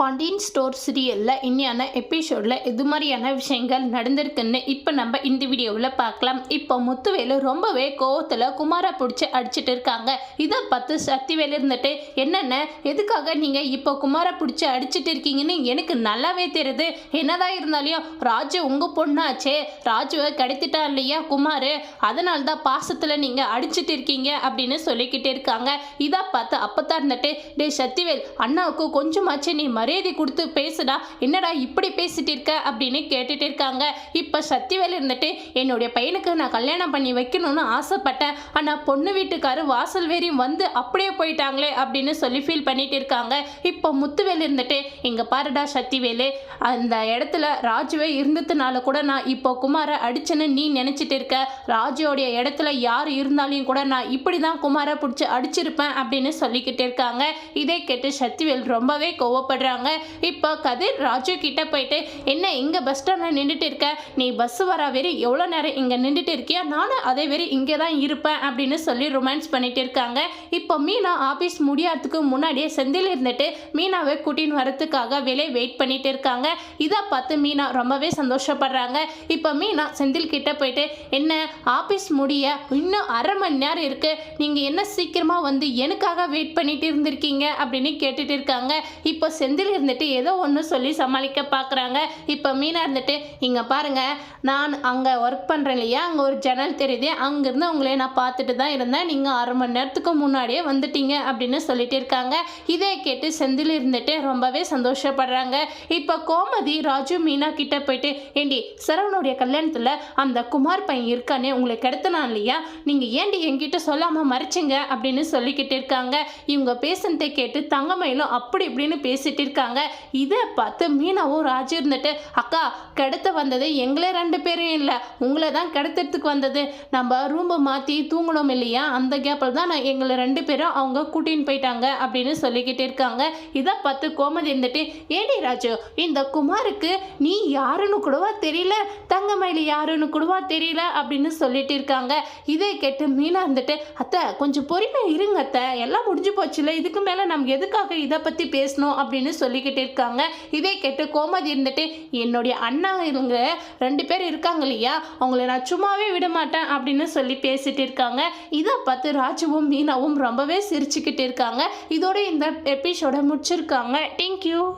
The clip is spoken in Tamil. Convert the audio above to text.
பாண்டியன் ஸ்டோர் சீரியலில் இன்னியான எபிசோடில் எது மாதிரியான விஷயங்கள் நடந்திருக்குன்னு இப்போ நம்ம இந்த வீடியோவில் பார்க்கலாம். இப்போ முத்துவேலு ரொம்பவே கோவத்தில் குமாரை பிடிச்சி அடிச்சிட்டு இருக்காங்க. இதை பார்த்து சக்திவேலு இருந்துட்டு என்னென்ன எதுக்காக நீங்கள் இப்போ குமாரை பிடிச்சி அடிச்சிட்டு இருக்கீங்கன்னு எனக்கு நல்லாவே தெரியுது. என்னதான் இருந்தாலையும் ராஜு உங்கள் பொண்ணாச்சே. ராஜுவை கடத்திட்டா இல்லையா குமார்? அதனால தான் பாசத்தில் நீங்கள் அடிச்சிட்டு இருக்கீங்க அப்படின்னு சொல்லிக்கிட்டே இருக்காங்க. இதை பார்த்து அப்போ தான் இருந்துட்டு டே சக்திவேல் அண்ணாவுக்கு கொஞ்சமாச்சு நீ மறு மரியாதை கொடுத்து பேசுடா. என்னடா இப்படி பேசிட்டு இருக்க அப்படின்னு கேட்டுட்டு இருக்காங்க. இப்போ சக்திவேல் இருந்துட்டு என்னுடைய பையனுக்கு நான் கல்யாணம் பண்ணி வைக்கணும்னு ஆசைப்பட்டேன். ஆனால் பொண்ணு வீட்டுக்காரு வாசல் வேறியும் வந்து அப்படியே போயிட்டாங்களே அப்படின்னு சொல்லி ஃபீல் பண்ணிட்டு இருக்காங்க. இப்போ முத்துவேல் இருந்துட்டு இங்கே பாருடா சக்திவேலு அந்த இடத்துல ராஜுவே இருந்ததுனால கூட நான் இப்போ குமாரை அடிச்சேன்னு நீ நினச்சிட்டு இருக்க. ராஜுவோடைய இடத்துல யார் இருந்தாலையும் கூட நான் இப்படி தான் குமாரை பிடிச்சி அடிச்சிருப்பேன் அப்படின்னு சொல்லிக்கிட்டு இருக்காங்க. இதை கேட்டு சக்திவேல் ரொம்பவே கோவப்படுறாங்க. இப்போ கதிர் ராஜு கிட்ட போயிட்டு என்ன இங்கே பஸ் ஸ்டாண்டில் நின்றுட்டு இருக்க? நீ பஸ் வர வெறி எவ்வளோ நேரம் இங்கே நின்றுட்டு இருக்கியா? நானும் அதே வெறி இங்கே தான் இருப்பேன் அப்படின்னு சொல்லி ரொமான்ஸ் பண்ணிட்டு இருக்காங்க. இப்போ மீனா ஆஃபீஸ் முடியாததுக்கு முன்னாடியே செந்தில் இருந்துட்டு மீனாவை கூட்டின்னு வரத்துக்காக வெளியே வெயிட் பண்ணிட்டு இருக்காங்க. இதை பார்த்து மீனா ரொம்பவே சந்தோஷப்படுறாங்க. இப்போ மீனா செந்தில் கிட்ட போயிட்டு என்ன ஆஃபீஸ் முடிய இன்னும் அரை மணி நேரம் இருக்கு. நீங்கள் என்ன சீக்கிரமாக வந்து எனக்காக வெயிட் பண்ணிட்டு இருந்திருக்கீங்க? அப்படின்னு கேட்டுட்டு இருக்காங்க. இப்போ செந்தில் இருந்துட்டு ஏதோ ஒன்று சொல்லி சமாளிக்க பார்க்குறாங்க இப்போ மீனா இருந்துட்டு இங்கே பாருங்கள் நான் அங்கே ஒர்க் பண்ணுறேன் இல்லையா? அங்கே ஒரு ஜன்னல் தெரியுது. அங்கேருந்து உங்களே நான் பார்த்துட்டு தான் இருந்தேன். நீங்கள் அரை மணி நேரத்துக்கு முன்னாடியே வந்துட்டீங்க அப்படின்னு சொல்லிட்டு இருக்காங்க. இதை கேட்டு செந்தில் இருந்துட்டு ரொம்பவே சந்தோஷப்படுறாங்க. இப்போ கோமதி ராஜு மீனா கிட்ட போயிட்டு ஏண்டி சரவணுடைய கல்யாணத்தில் அந்த குமார் பையன் இருக்கானே உங்களுக்கு கிடைத்தனா இல்லையா? நீங்கள் ஏண்டி என்கிட்ட சொல்லாமல் மறைச்சிங்க? அப்படின்னு சொல்லிக்கிட்டு இருக்காங்க. இவங்க பேசுனதை கேட்டு தங்கமயிலும் அப்படி இப்படின்னு பேசிட்டு இருக்காங்க. இதை பார்த்து மீனாவும் ராஜு இருந்துட்டு அக்கா கிடத்த வந்தது எங்களே ரெண்டு பேரும் இல்லை. உங்களை தான் கிடத்துறதுக்கு வந்தது. நம்ம ரூமை மாற்றி தூங்கணும் இல்லையா? அந்த கேப்பில் தான் நான் எங்களை ரெண்டு பேரும் அவங்க கூட்டின்னு போயிட்டாங்க அப்படின்னு சொல்லிக்கிட்டு இருக்காங்க. இதை பார்த்து கோமதி இருந்துட்டு ஏடி ராஜு இந்த குமாருக்கு நீ யாருன்னு கூடவா தெரியல? தங்கமயிலி யாருன்னு கூடவா தெரியல? அப்படின்னு சொல்லிட்டு இருக்காங்க. இதை கேட்டு மீனா இருந்துட்டு அத்தை கொஞ்சம் பொறுமை இருங்க அத்தை. எல்லாம் முடிஞ்சு போச்சுல. இதுக்கு மேலே நம்ம எதுக்காக இதை பற்றி பேசணும்? அப்படின்னு சொல்லி சொல்லிக்கிட்டு இருக்காங்க. இதை கேட்டு கோமதி இருந்துட்டு என்னுடைய அண்ணா இவங்க ரெண்டு பேர் இருக்காங்க இல்லையா? அவங்கள நான் சும்மாவே விட மாட்டேன் அப்படின்னு சொல்லி பேசிட்டு இருக்காங்க. இதை பார்த்து ராஜுவும் மீனாவும் ரொம்பவே சிரிச்சுக்கிட்டு இருக்காங்க. இதோட இந்த எபிசோட முடிச்சிருக்காங்க. தேங்க்யூ